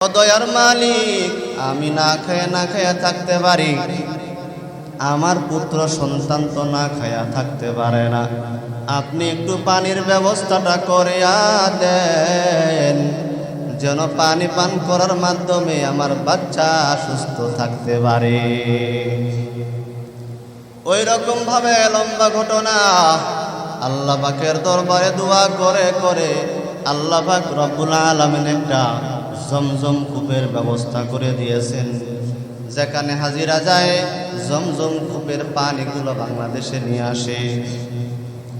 দয়ার মালিক, আমি না খেয়ে না খেয়ে থাকতে পারি। আমার পুত্র সন্তান তো না খায়া থাকতে পারে না। আপনি একটু পানির ব্যবস্থাটা করিয়া দেন। যেন পানি পান করার মাধ্যমে আমার বাচ্চা সুস্থ থাকতে পারে। ওই রকম ভাবে লম্বা ঘটনা। আল্লাহ পাকের দরবারে দোয়া করে করে আল্লাহ পাক রব্বুল আলমিন একটা জমজম কূপের ব্যবস্থা করে দিয়েছেন। যেখানে হাজিরা যায়, জমজম কূপের পানিগুলো বাংলাদেশে নিয়ে আসে।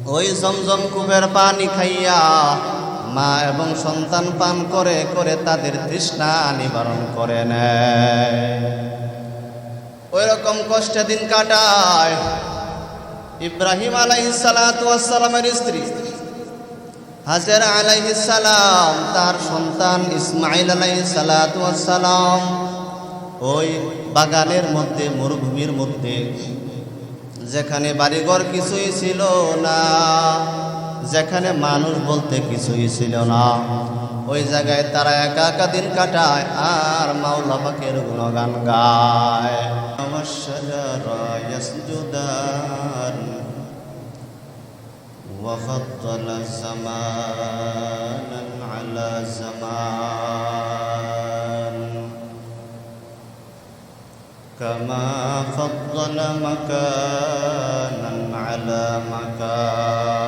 ওই জমজম কূপের পানি খাইয়া মা এবং সন্তান পান করে করে তাদের তৃষ্ণা নিবারণ করে নেয়। রকম কষ্টে দিন কাটায়। ইব্রাহিম আলাইসালামের স্ত্রী হাজের আলাইহিসালাম তার সন্তান ইসমাইল আলাইসালাম ওই বাগানের মধ্যে, মরুভূমির মধ্যে, যেখানে বাড়িঘর কিছুই ছিল না, যেখানে মানুষ বলতে কিছুই ছিল না, ওই জায়গায় তারা একা একা দিন কাটায় আর মাওলা পাকের গুণগান গায়। ইয়াসজুদান وفضل زمانا على زمان. كما فضل مكانا على مكان.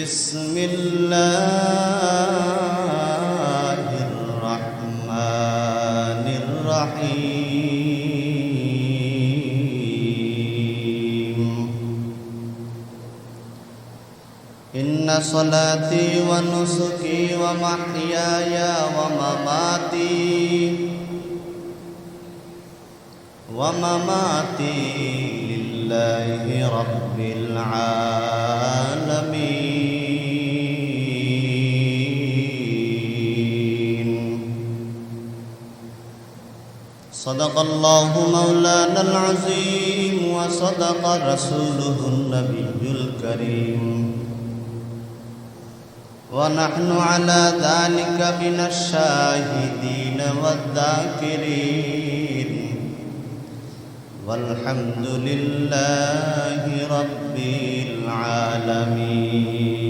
بسم الله الرحمن الرحيم. إن صلاتي ونسكي ومحياي ومماتي ومماتي لله رب العالمين. صدق الله مولانا العظيم وصدق رسوله النبي الكريم. ونحن على ذلك من الشاهدين والذاكرين. والحمد لله رب العالمين.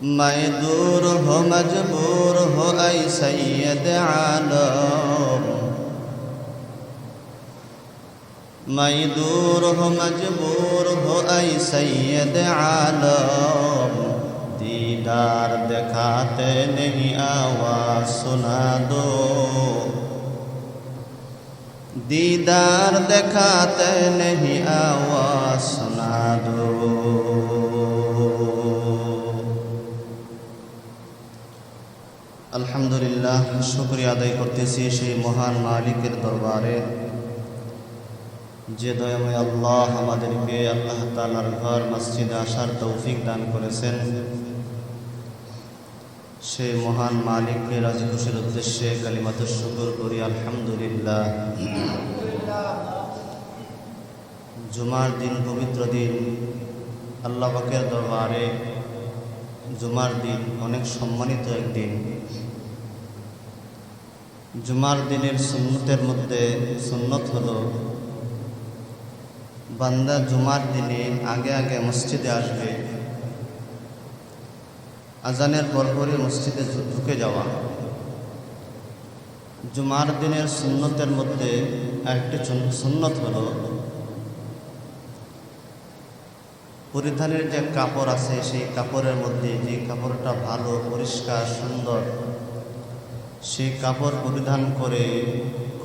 مجدور ہو مجبور ہو اے سید عالم مجدور ہو مجبور ہو اے سید عالم دیدار دکھاتے نہیں آواز سنا دو دیدار دکھاتے نہیں آواز سنا دو আলহামদুলিল্লাহ, শুক্রিয়া আদায় করতেছি সেই মহান মালিকের দরবারে। যে দয়াময় আল্লাহ আমাদেরকে আল্লাহ তালার ঘর, মসজিদে আসার তৌফিক দান করেছেন সেই মহান মালিককে রাজি খুশির উদ্দেশ্যে কালিমাত শুকুর করি, আলহামদুলিল্লাহ। জুমার দিন, পবিত্র দিন, আল্লাহ পাকের দরবারে জুমার দিন অনেক সম্মানিত একদিন। জুমার দিনের সুন্নতের মধ্যে সুন্নত হল, বান্দা জুমার দিনে আগে আগে মসজিদে আসবে, আজানের পরপরই মসজিদে ঢুকে যাওয়া। জুমার দিনের সুন্নতের মধ্যে আরেকটি সুন্নত হল, পরিধানের যে কাপড় আছে সেই কাপড়ের মধ্যে যে কাপড়টা ভালো, পরিষ্কার, সুন্দর সেই কাপড় পরিধান করে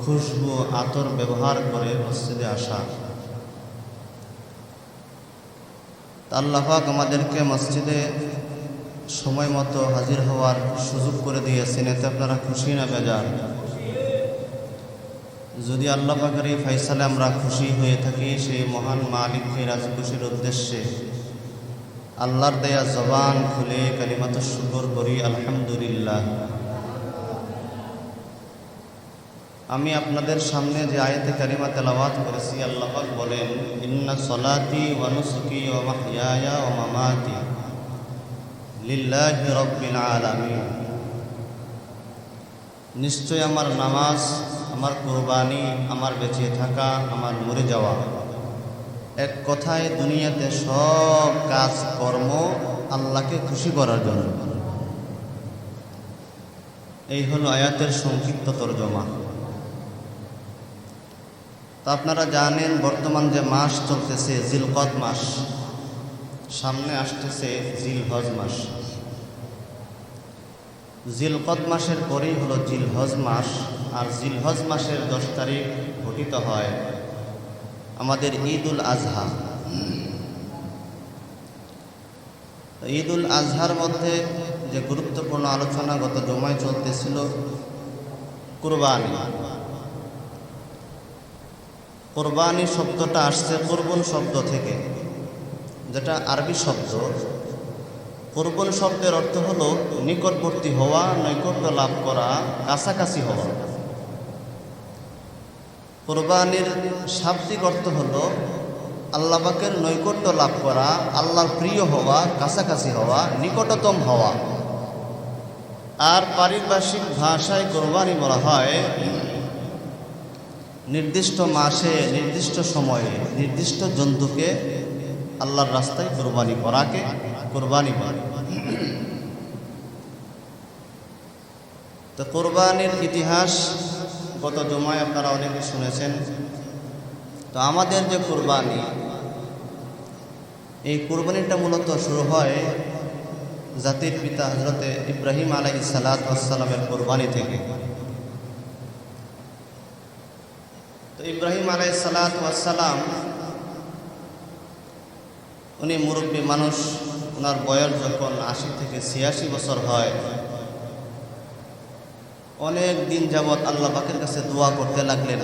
খুশবু আতর ব্যবহার করে মসজিদে আসা। আল্লাহাক আমাদেরকে মসজিদে সময় মতো হাজির হওয়ার সুযোগ করে দিয়েছেন, এতে আপনারা খুশি না বেজার? যদি আল্লাহ পাকের এই ফাইসালে আমরা খুশি হয়ে থাকি, সেই মহান মালিককে রাজি উদ্দেশ্যে আল্লাহর দেয়া জবান খুলে কালিমাত শুকর করি আলহামদুলিল্লাহ। আমি আপনাদের সামনে যে আয়াতে কারিমা তেলাওয়াত করেছি, আল্লাহ বলেন, ইন্না সলাতি ওয়া ও ওয়া ও মামাতি লিল্লাহি রাব্বিল আলামিন। নিশ্চয় আমার নামাজ, আমার কোরবানি, আমার বেঁচে থাকা, আমার মরে যাওয়া এক কথায় দুনিয়াতে সব কাজ কর্ম আল্লাহকে খুশি করার জন্য। এই হলো আয়াতের সংক্ষিপ্ত তর্জমা। তো আপনারা জানেন বর্তমান যে মাস চলতেছে জিলকত মাস। সামনে আসতেছে জিলহজ মাস। জিলকত মাসের পরেই হলো জিলহজ মাস, আর জিলহজ মাসের দশ তারিখ ঘটিত হয় আমাদের ঈদ উল আজহা। ঈদ উল আজহার মধ্যে যে গুরুত্বপূর্ণ আলোচনা গত জমায় চলতেছিল কুরবানি। কোরবানি শব্দটা আসছে কোরবন শব্দ থেকে। যেটা আরবি শব্দ। কোরবন শব্দের অর্থ হলো নিকটবর্তী হওয়া, নৈকট্য লাভ করা, কাছাকাছি হওয়া। কোরবানির শাব্দিক অর্থ হলো আল্লাহবাকের নৈকট্য লাভ করা, আল্লাহর প্রিয় হওয়া, কাছাকাছি হওয়া, নিকটতম হওয়া। আর পারিপার্শ্বিক ভাষায় কোরবানি বলা হয় নির্দিষ্ট মাসে, নির্দিষ্ট সময়ে, নির্দিষ্ট জন্তুকে আল্লাহর রাস্তায় কোরবানি করাকে কোরবানি বলে। তো কোরবানির ইতিহাস গত জমায় আপনারা অনেকে শুনেছেন। তো আমাদের যে কোরবানি, এই কোরবানিটা মূলত শুরু হয় জাতির পিতা হজরতে ইব্রাহিম আলাই সালাতামের কোরবানি থেকে তো ইব্রাহিম আলাই সালাতাম উনি মুরব্বী মানুষ ওনার বয়স যখন আশি থেকে ছিয়াশি বছর হয়, অনেক দিন যাবৎ আল্লাহ পাকের কাছে দোয়া করতে লাগলেন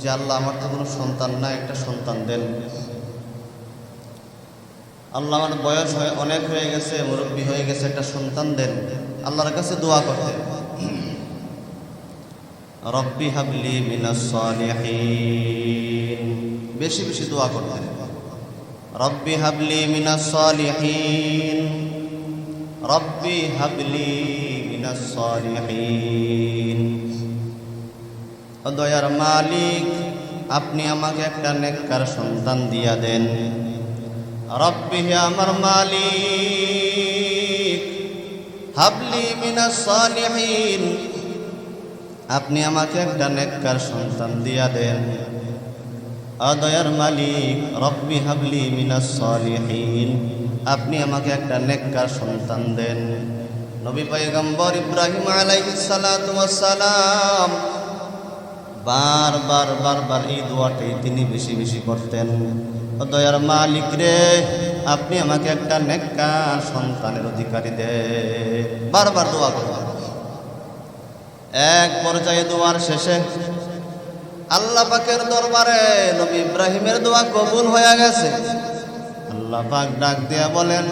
যে, আল্লাহ, আমার তো কোনো সন্তান না একটা সন্তান দেন। আল্লাহ, আমার বয়স হয়ে, অনেক হয়ে গেছে, মুরব্বী হয়ে গেছে, একটা সন্তান দেন। আল্লাহর কাছে দোয়া করতে রব্বি হাবলি মিনাস সালিহিন। বেশি বেশি দোয়া করতে। রব্বি হাবলি মিনাস সালিহিন। রব্বি হাবলি মিনাস সালিহিন। ও দয়ার মালিক, আপনি আমাকে একটা নেককার সন্তান দিয়া দেন। রব্বি আমার মালিক, হাবলি মিনাস সালিহিন। আপনি আমাকে একটা নেককার সন্তান দিয়া দেন। অদয়ার মালিক, রব্বি হাবলি মিনাস সালিহিন। আপনি আমাকে একটা নেককার সন্তান দেন। নবী পয়গম্বর ইব্রাহিম আলাইহিস সালাতু ওয়াস সালাম বার বার বার বার এই দোয়াটাই তিনি বেশি বেশি করতেন। ও দয়ার মালিক রে, আপনি আমাকে একটা নেককার সন্তানের অধিকারী দে। বারবার দোয়া করতেন এক পর্যায়ে দোয়ার শেষে আল্লাহ পাকের দরবারে নবী ইব্রাহিমের দোয়া কবুল হয়ে গেছে। আল্লাহ পাক ডাক দিয়া বলেন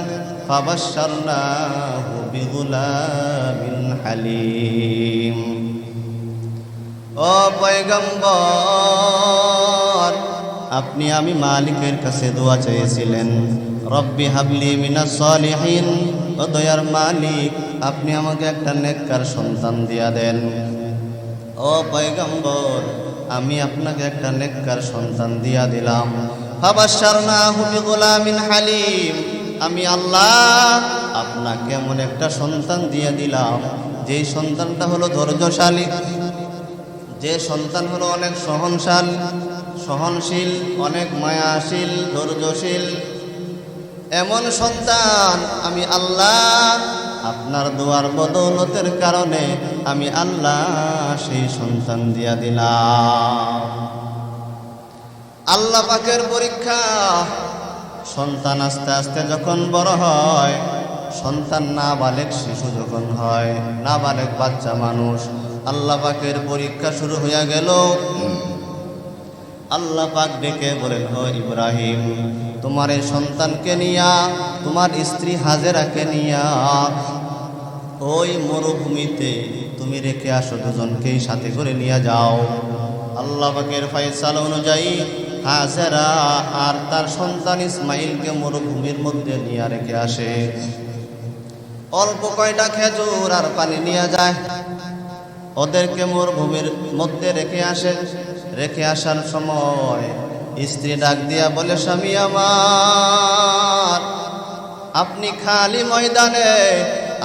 হালিম। ও পয়গম্বর, আপনি আমি মালিকের কাছে দোয়া চেয়েছিলেন। রব্বি হাবলি মিনাস সলিহিন ও দয়ার মালিক, আপনি আমাকে একটা নেককার সন্তান দিয়া দেন। ও পয়গম্বর, আমি আপনাকে একটা নেককার সন্তান দিয়া দিলাম। বিগুলামিন হালিম, আমি আল্লাহ আপনাকে এমন একটা সন্তান দিয়ে দিলাম। যেই সন্তানটা হলো ধৈর্যশালী, যে সন্তান হলো অনেক সহনশাল, সহনশীল, অনেক মায়াশীল, ধৈর্যশীল এমন সন্তান, আমি আল্লাহ আপনার দোয়ার বদৌলতের কারণে আমি আল্লাহ সেই সন্তান দিয়া দিলাম। আল্লাহ পাকের পরীক্ষা, সন্তান আস্তে আস্তে যখন বড় হয়, সন্তান না বালেক শিশু যখন হয় না বালেক বাচ্চা মানুষ, আল্লাহ পাকের পরীক্ষা শুরু হইয়া গেল। আল্লাহ পাক ডেকে বলেন হ ইব্রাহিম তোমার এই সন্তানকে নিয়া, তোমার স্ত্রী হাজেরাকে নিয়া, ওই মরুভূমিতে তুমি রেখে আসো দুজনকেই সাথে করে নিয়ে যাও। আল্লাহ পাকের ফাইসাল অনুযায়ী হাজেরা আর তার সন্তান ইসমাইলকে মরুভূমির মধ্যে নিয়ে রেখে আসে। অল্প কয়টা খেজুর আর পানি নিয়ে যায়। ওদেরকে মরুভূমির মধ্যে রেখে আসে। রেখে আসার সময় স্ত্রী ডাক দিয়া বলে, স্বামী আমার, আপনি খালি ময়দানে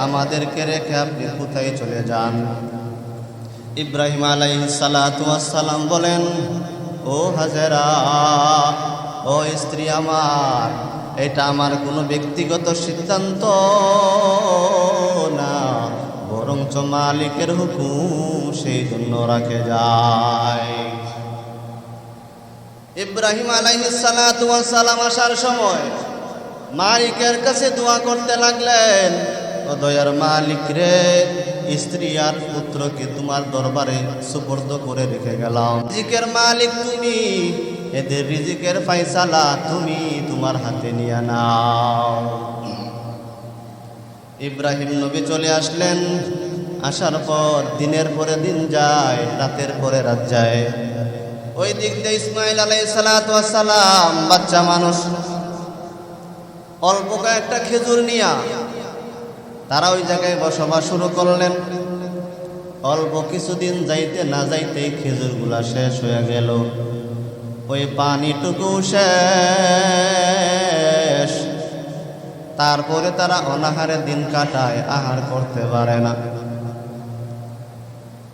আমাদেরকে রেখে আপনি কোথায় চলে যান? ইব্রাহিম আলাই সালাম বলেন, ও হাজেরা, ও স্ত্রী আমার, এটা আমার কোনো ব্যক্তিগত সিদ্ধান্ত না, বরঞ্চ মালিকের হুকুম সেই জন্য রাখে যায়। ইব্রাহিম আলাইহিসালাম আসার সময় মালিকের কাছে দোয়া করতে লাগলেন দয়ার মালিক রে, স্ত্রী আর পুত্রকে তোমার দরবারে সুপর্দ করে রেখে গেলাম। রিজিকের মালিক তুমি, এদের রিজিকের ফাইসালা তুমি তোমার হাতে নিয়ে নাও। ইব্রাহিম নবী চলে আসলেন। আসার পর দিনের পরে দিন যায়, রাতের পরে রাত যায়। ওই দিক দিয়ে ইসমাইল আলাই সালাম, বাচ্চা মানুষ, অল্প একটা খেজুর নিয়া তারা ওই জায়গায় বসবাস শুরু করলেন। অল্প কিছুদিন যাইতে না যাইতে খেজুরগুলা শেষ হয়ে গেল। ওই পানিটুকু শেষ। তারপরে তারা অনাহারে দিন কাটায়, আহার করতে পারে না।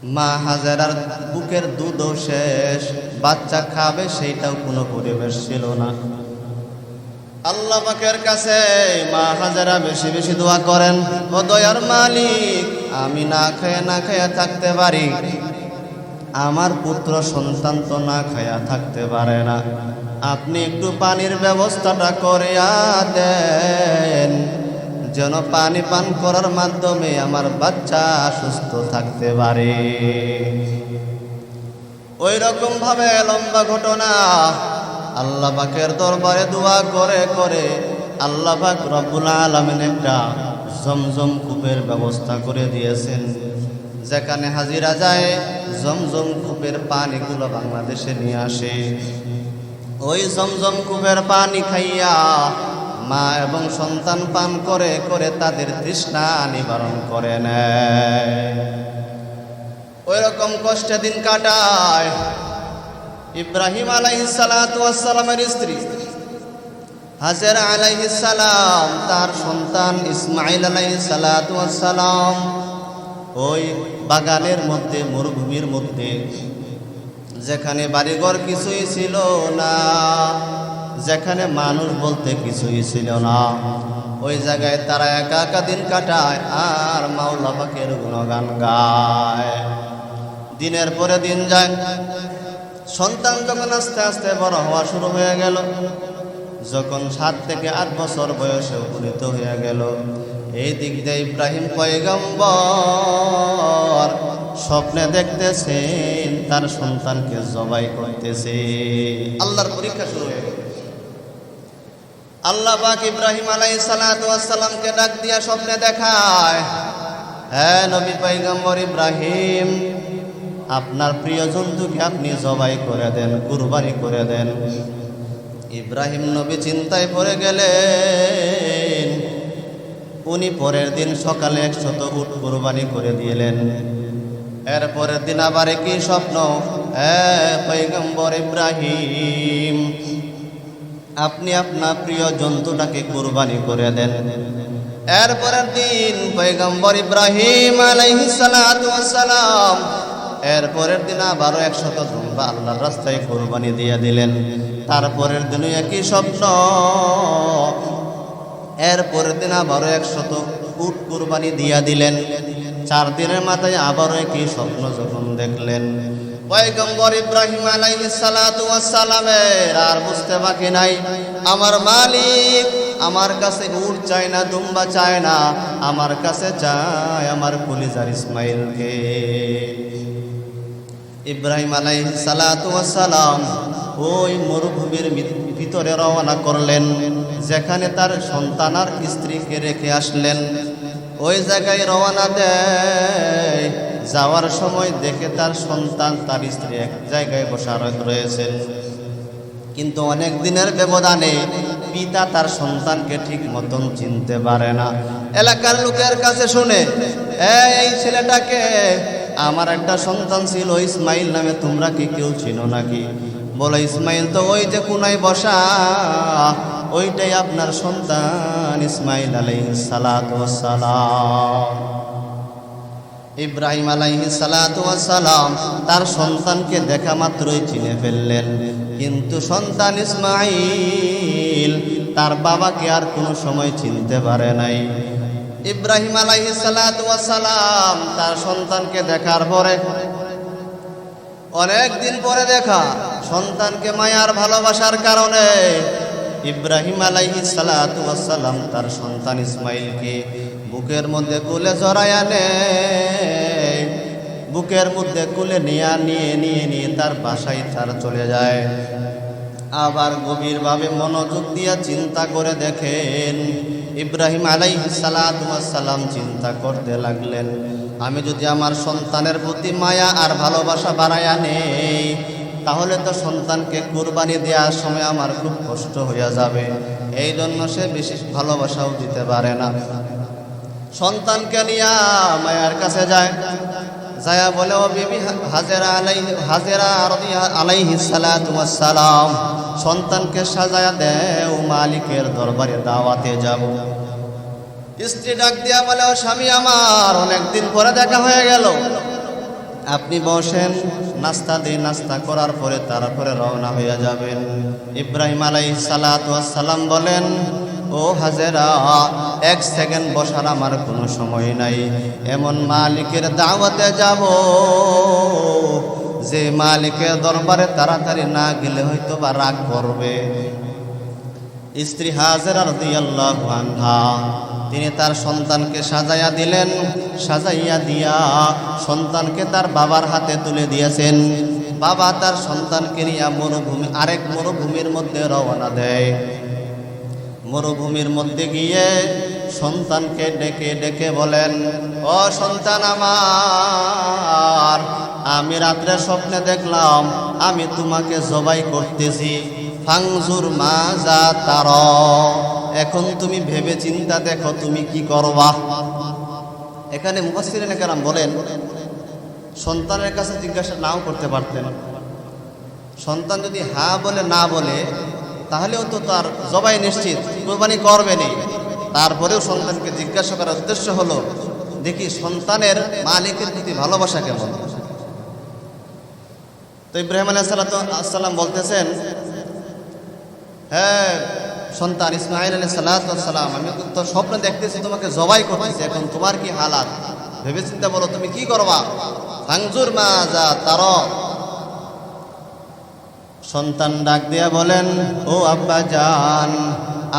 মা হাজারার বুকের দুধও শেষ, বাচ্চা খাবে সেইটাও কোনো পরিবেশ ছিল না। আল্লাহ পাকের কাছে মা হাজারা বেশি বেশি দোয়া করেন, ও দয়ার মালিক, আমি না খেয়ে না খেয়ে থাকতে পারি। আমার পুত্র সন্তান তো না খায়া থাকতে পারে না। আপনি একটু পানির ব্যবস্থাটা করিয়া দেন। যেন পানি পান করার মাধ্যমে আমার বাচ্চা সুস্থ থাকতে পারে। ওই রকম ভাবে লম্বা ঘটনা আল্লাহ পাকের দরবারে দোয়া করে করে আল্লাহ পাক রব্বুল আলমিন একটা জমজম কূপের ব্যবস্থা করে দিয়েছেন। যেখানে হাজিরা যায়, জমজম কূপের পানিগুলো বাংলাদেশে নিয়ে আসে। ওই জমজম কূপের পানি খাইয়া মা এবং সন্তান পান করে করে তাদের তৃষ্ণা নিবারণ করে নেয়। ওই রকম কষ্টে দিন কাটায়। ইব্রাহিম আলাইসালামের স্ত্রী। হাজের আলাইসালাম তার সন্তান ইসমাইল আলাইসালাম ওই বাগানের মধ্যে, মরুভূমির মধ্যে, যেখানে বাড়িঘর কিছুই ছিল না। যেখানে মানুষ বলতে কিছুই ছিল না। ওই জায়গায় তারা একা একা দিন কাটায় আর মাওলা পাকের গুণগান গায়। দিনের পরে দিন যায়। সন্তান যখন আস্তে আস্তে বড় হওয়া শুরু হয়ে গেল, যখন সাত থেকে আট বছর বয়সে উপনীত হয়ে গেল, এই দিক দিয়ে ইব্রাহিম পয়গম্বর স্বপ্নে দেখতেছেন, তার সন্তানকে জবাই করতেছে। আল্লাহর পরীক্ষা শুরু হয়ে গেল। আল্লাহ পাক ইব্রাহিম আলাই সালাতামকে ডাক দিয়া স্বপ্নে দেখায় হ্যাঁ নবী পৈগম্বর ইব্রাহিম, আপনার প্রিয় জন্তুকে আপনি জবাই করে দেন, কুরবানি করে দেন। ইব্রাহিম নবী চিন্তায় পড়ে গেলেন। উনি পরের দিন সকালে একশত উট কুরবানি করে দিলেন। এর পরের দিন আবার কি স্বপ্ন হ্যাঁ পৈগম্বর ইব্রাহিম আপনি আপনার প্রিয় জন্তুটাকে কুরবানি করে দেন। এরপরের দিন পৈগম্বর ইব্রাহিম আলাইহিসালাম এরপরের দিন আবারও একশত দুম্বা আল্লাহর রাস্তায় কোরবানি দিয়ে দিলেন। তারপরের দিনও একই স্বপ্ন। এরপরের দিন আবারও একশত উট কোরবানি দিয়া দিলেন। চার দিনের মাথায় আবারও একই স্বপ্ন যখন দেখলেন। পয়গম্বর ইব্রাহিম সালামের আর বুঝতে বাকি নাই। আমার মালিক আমার কাছে উট চায় না, দুম্বা চায় না, আমার কাছে চায় আমার কলিজার ইসমাইলকে। ইব্রাহিম ওয়াস সালাম ওই মরুভূমির ভিতরে রওনা করলেন, যেখানে তার সন্তান আর স্ত্রীকে রেখে আসলেন। ওই জায়গায় রওনা দেয় যাওয়ার সময় দেখে তার সন্তান তার স্ত্রী এক জায়গায় বসা রয়েছেন কিন্তু অনেক দিনের ব্যবধানে পিতা তার সন্তানকে ঠিক মতন চিনতে পারে না। এলাকার লোকের কাছে শুনে "এই, ছেলেটাকে আমার একটা সন্তান ছিল ইসমাইল নামে তোমরা কি কেউ চিনো নাকি? বলে ইসমাইল তো ওই যে কোনায় বসা ওইটাই আপনার সন্তান ইসমাইল ওয়াস সালাম। ইব্রাহিম আলাইহি সালাম তার সন্তানকে দেখা মাত্রই চিনে ফেললেন। কিন্তু সন্তান ইসমাইল তার বাবাকে আর কোনো সময় চিনতে পারে নাই। ইব্রাহিম আলাইহি সালাম তার সন্তানকে দেখার পরে অনেক দিন পরে দেখা, সন্তানকে মায়ার ভালোবাসার কারণে ইব্রাহিম আলাইহি সালাম তার সন্তান ইসমাইলকে বুকের মধ্যে কুলে জড়ায় আনে বুকের মধ্যে কুলে নিয়ে নিয়ে নিয়ে নিয়ে তার বাসায় তার চলে যায়। আবার গভীরভাবে মনোযোগ দিয়া চিন্তা করে দেখেন, ইব্রাহিম আলাইহি সালাম চিন্তা করতে লাগলেন, আমি যদি আমার সন্তানের প্রতি মায়া আর ভালোবাসা বাড়াইয়া নেই, তাহলে তো সন্তানকে কুরবানি দেওয়ার সময় আমার খুব কষ্ট হইয়া যাবে। এই জন্য সে বিশেষ ভালোবাসাও দিতে পারে না। সন্তানকে নিয়া মায়ার কাছে যায়। যায়া বলে, ও বিবি হাজেরা আলাই, হাজেরা আলাইহি সালাম সন্তানকে সাজায়া দেও, মালিকের দরবারে দাওয়াতে যাব। স্ত্রী ডাক দিয়া বলে, ও স্বামী আমার, অনেকদিন পরে দেখা হয়ে গেল। আপনি বসেন, নাস্তা দিয়ে নাস্তা করার পরে তারপরে রওনা হয়ে যাবেন। ইব্রাহিম আলাই সালাম বলেন ও হাজেরা, এক সেকেন্ড বসার আমার কোনো সময় নাই। এমন মালিকের দাওয়াতে যাব যে মালিকের দরবারে তাড়াতাড়ি না গেলে হয়তো বা রাগ করবে। স্ত্রী হাজেরা রাদিয়াল্লাহু আনহা, তিনি তার সন্তানকে সাজাইয়া দিলেন, সাজাইয়া দিয়া সন্তানকে তার বাবার হাতে তুলে দিয়েছেন। বাবা তার সন্তানকে নিয়ে মরুভূমি, আরেক মরুভূমির মধ্যে রওনা দেয়। মরুভূমির মধ্যে গিয়ে সন্তানকে ডেকে ডেকে বলেন, ও সন্তান আমার, আমি রাত্রে স্বপ্নে দেখলাম, আমি তোমাকে জবাই করতেছি। ফাংজুর মা যা তার। এখন তুমি ভেবে চিন্তা দেখো তুমি কি করবা? এখানে মুফাসিরিন কেরাম বলেন, সন্তানের কাছে জিজ্ঞাসা নাও করতে পারতেন। সন্তান যদি হা বলে, না বলে তাহলেও তো তার জবাই নিশ্চিত, কোরবানি করবেনি তারপরেও সন্তানকে জিজ্ঞাসা করার উদ্দেশ্য হলো, দেখি সন্তানের মালিকের প্রতি ভালোবাসা কেমন? তো ইব্রাহিম আলাহ সাল্লাম বলতেছেন হ্যাঁ সন্তান ইসমাইল আলী সাল্লাম আমি তো স্বপ্ন দেখতেছি তোমাকে জবাই করতেছি, এখন তোমার কি হালাত? ভেবে চিন্তা বলো, তুমি কি করবা? ফাংজুর মা যা তার সন্তান ডাক দিয়া বলেন, ও আব্বা যান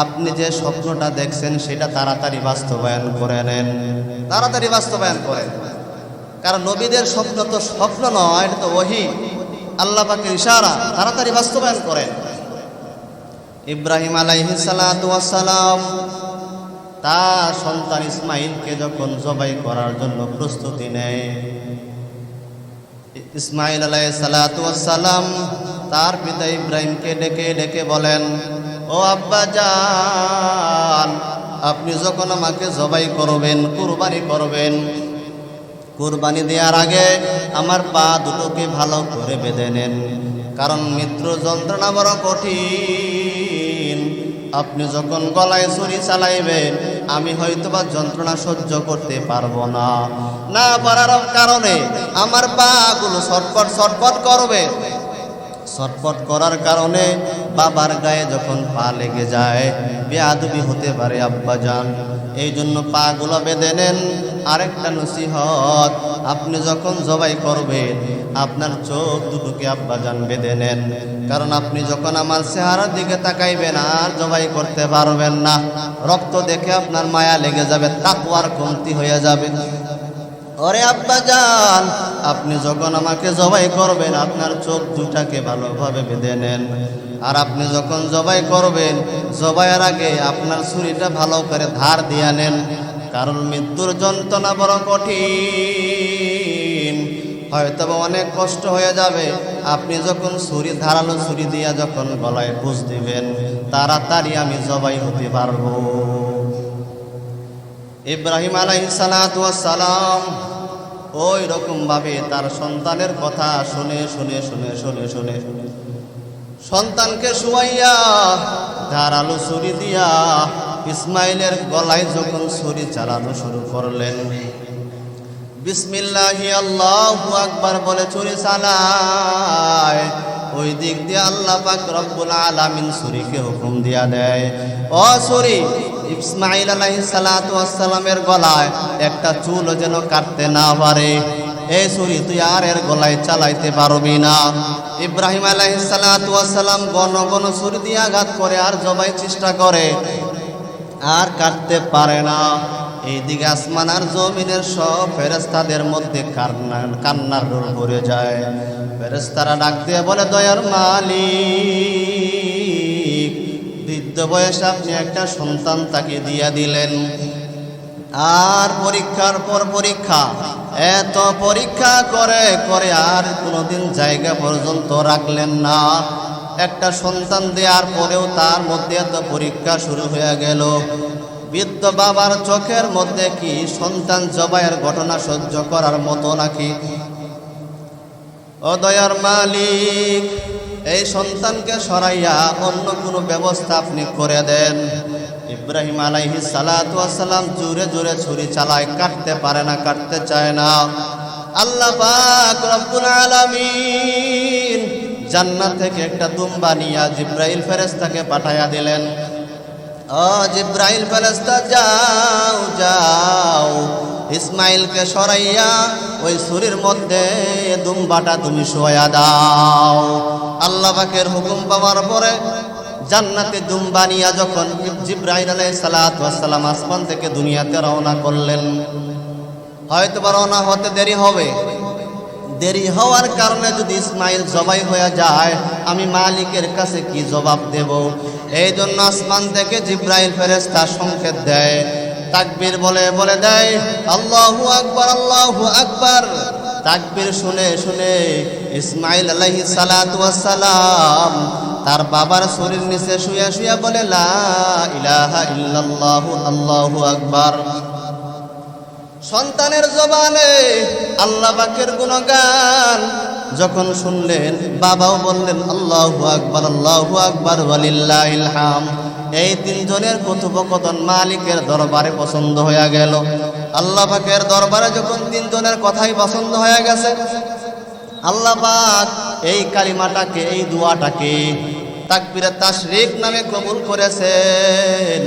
আপনি যে স্বপ্নটা দেখছেন, সেটা তাড়াতাড়ি বাস্তবায়ন করে নেন। তাড়াতাড়ি বাস্তবায়ন করেন কারণ নবীদের স্বপ্ন তো স্বপ্ন নয়, এটা তো ওহি। আল্লাহ পাকের ইশারা, তাড়াতাড়ি বাস্তবায়ন করেন। ইব্রাহিম আলাইহিসালাম তার সন্তান ইসমাইলকে যখন জবাই করার জন্য প্রস্তুতি নেয় ইসমাইল আলাই সালাতাম তার পিতা ইব্রাহিমকে ডেকে ডেকে বলেন, ও আব্বা যান আপনি যখন আমাকে জবাই করবেন, কুরবানি করবেন, কুরবানি দেওয়ার আগে আমার পা দুটোকে ভালো করে বেঁধে নেন, কারণ মিত্র যন্ত্রণা বড় কঠিন। আপনি যখন গলায় ছুরি চালাইবেন, আমি হয়তোবা যন্ত্রণা সহ্য করতে পারব না। না পারার কারণে আমার পাগুলো ছটপট ছটপট করবে। ছটপট করার কারণে বাবার গায়ে যখন পা লেগে যায়, বেয়াদবি হতে পারে আব্বাজান। এই জন্য পাগুলো বেঁধে নেন। আরেকটা নসিহত, আপনি যখন জবাই করবেন, আপনার চোখ দুটোকে আব্বাজান বেঁধে নেন। কারণ আপনি যখন আমার চেহারার দিকে তাকাইবেন, আর জবাই করতে পারবেন না। রক্ত দেখে আপনার মায়া লেগে যাবে তাকুয়ার কমতি হয়ে যাবে। ওরে আব্বা যান আপনি যখন আমাকে জবাই করবেন, আপনার চোখ দুটাকে ভালোভাবে বেঁধে নেন। আর আপনি যখন জবাই করবেন, জবাইয়ের আগে আপনার ছুরিটা ভালো করে ধার দিয়ে নেন, কারণ মৃত্যুর যন্ত্রণা বড় কঠিন। হয়তো অনেক কষ্ট হয়ে যাবে, আপনি যখন ছুরি, ধারালো ছুরি দিয়া যখন গলায় পুষ দিবেন, তাড়াতাড়ি আমি জবাই হতে পারব। ইব্রাহিম সালাম ওই রকমভাবে তার সন্তানের কথা শুনে শুনে শুনে শুনে শুনে। সন্তানকে শুয়াইয়া ধারালো ছুরি দিয়া ইসমাইলের গলায় যখন ছুরি চালানো শুরু করলেন, বিসমিল্লাহি আল্লাহু আকবার বলে, ছুরি চালায়। ওই দিক দিয়ে আল্লাহ পাক রব্বুল আলামিন ছুরিকে হুকুম দিয়া দেয়। ও ছুরি ইসমাইল আলাইহিস সালাতু ওয়াসসালামের গলায় একটা চুল যেন কাটতে না পারে। এই সুরি, তুই আর এর গলায় চালাইতে পারবি না। ইব্রাহিম ওয়াসসালাম গণ গণ ছুরি দিয়ে আঘাত করে আর জবাই চেষ্টা করে। আর কাটতে পারে না। এইদিকে আসমান আর জমিনের সব ফেরেস্তাদের মধ্যে কান্নার কান্নার রোল ভরে যায়। ফেরেস্তারা ডাক দিয়ে বলে, দয়ার মালিক, বৃদ্ধ বয়সে আপনি একটা সন্তান তাকে দিয়া দিলেন। আর পরীক্ষার পর পরীক্ষা, এত পরীক্ষা করে করে আর কোনোদিন জায়গা পর্যন্ত রাখলেন না। একটা সন্তান দেওয়ার পরেও তার মধ্যে এত পরীক্ষা শুরু হয়ে গেল। বৃদ্ধ বাবার চোখের মধ্যে কি সন্তান জবাইয়ের ঘটনা সহ্য করার মতো নাকি? অদয়ার মালিক, এই সন্তানকে সরাইয়া অন্য কোনো ব্যবস্থা আপনি করে দেন। ইব্রাহিম আলাইহি সালাম জোরে জোরে ছুরি চালায়, কাটতে পারে না, কাটতে চায় না। আল্লাহ পাক রব্বুল আলামিন জান্নাত থেকে একটা দুম্বা নিয়া জিব্রাইল ফেরেশতাকে পাঠায়া দিলেন। ও জিব্রাইল ফেরেশতা, যাও যাও। ইসমাইলকে সরাইয়া ওই সুরির মধ্যে দুম্বাটা তুমি শোয়া দাও। আল্লাহ পাকের হুকুম পাওয়ার পরে জান্নাতে দুম্বা নিয়া যখন আলাইহিস সালাতু সালাম আসমান থেকে দুনিয়াতে রওনা করলেন হয়তো বা রওনা হতে দেরি হবে। দেরি হওয়ার কারণে যদি ইসমাইল জবাই হয়ে যায়, আমি মালিকের কাছে কি জবাব দেব? এই জন্য আসমান থেকে জিব্রাইল ফেরেস্তা সংকেত দেয়। তাকবীর বলে বলে দেয়, আল্লাহু আকবার আল্লাহু আকবার। তাকবীর শুনে শুনে ইসমাইল সালাতু সালাম তার বাবার শরীর নিচে শুয়ে শুয়ে বলে ইল্লাল্লাহু, আল্লাহু আকবার। সন্তানের জবানে আল্লাহ পাকের গুণগান যখন শুনলেন, বাবাও বললেন, আল্লাহু আকবার আল্লাহু আকবার, ওয়ালিল্লাহিল হাম। এই তিনজনের কথোপকথন মালিকের দরবারে পছন্দ হয়ে গেল। আল্লাহ পাকের দরবারে যখন তিনজনের কথাই পছন্দ হয়ে গেছে, আল্লাহ পাক এই কালিমাটাকে, এই দুয়াটাকে তাকবিরে তাশরিক নামে কবুল করেছেন।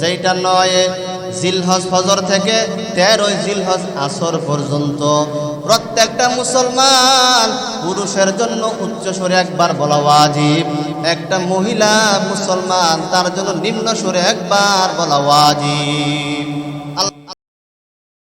যেটা নয় জিলহজ ফজর থেকে তেরোই জিলহজ আসর পর্যন্ত। প্রত্যেকটা মুসলমান পুরুষের জন্য উচ্চ স্বরে একবার বলা ওয়াজিব। একটা মহিলা মুসলমান তার জন্য নিম্ন স্বরে একবার বলা ওয়াজিব।